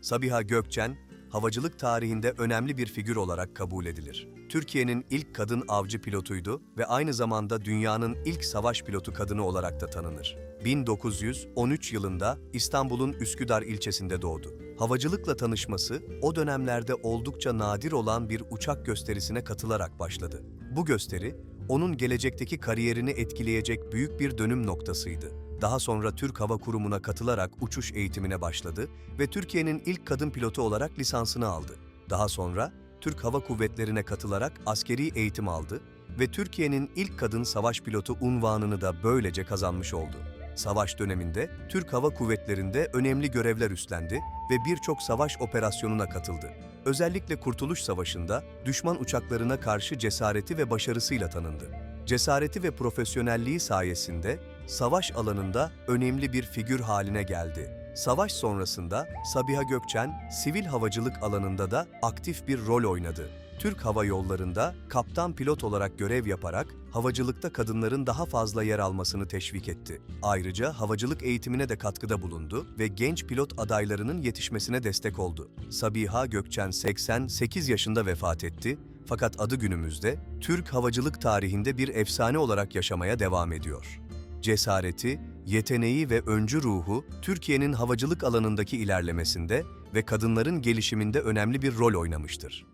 Sabiha Gökçen, havacılık tarihinde önemli bir figür olarak kabul edilir. Türkiye'nin ilk kadın avcı pilotuydu ve aynı zamanda dünyanın ilk savaş pilotu kadını olarak da tanınır. 1913 yılında İstanbul'un Üsküdar ilçesinde doğdu. Havacılıkla tanışması o dönemlerde oldukça nadir olan bir uçak gösterisine katılarak başladı. Bu gösteri, onun gelecekteki kariyerini etkileyecek büyük bir dönüm noktasıydı. Daha sonra Türk Hava Kurumu'na katılarak uçuş eğitimine başladı ve Türkiye'nin ilk kadın pilotu olarak lisansını aldı. Daha sonra Türk Hava Kuvvetleri'ne katılarak askeri eğitim aldı ve Türkiye'nin ilk kadın savaş pilotu unvanını da böylece kazanmış oldu. Savaş döneminde Türk Hava Kuvvetleri'nde önemli görevler üstlendi ve birçok savaş operasyonuna katıldı. Özellikle Kurtuluş Savaşı'nda düşman uçaklarına karşı cesareti ve başarısıyla tanındı. Cesareti ve profesyonelliği sayesinde savaş alanında önemli bir figür haline geldi. Savaş sonrasında Sabiha Gökçen sivil havacılık alanında da aktif bir rol oynadı. Türk Hava Yolları'nda kaptan pilot olarak görev yaparak havacılıkta kadınların daha fazla yer almasını teşvik etti. Ayrıca havacılık eğitimine de katkıda bulundu ve genç pilot adaylarının yetişmesine destek oldu. Sabiha Gökçen 88 yaşında vefat etti fakat adı günümüzde Türk havacılık tarihinde bir efsane olarak yaşamaya devam ediyor. Cesareti, yeteneği ve öncü ruhu Türkiye'nin havacılık alanındaki ilerlemesinde ve kadınların gelişiminde önemli bir rol oynamıştır.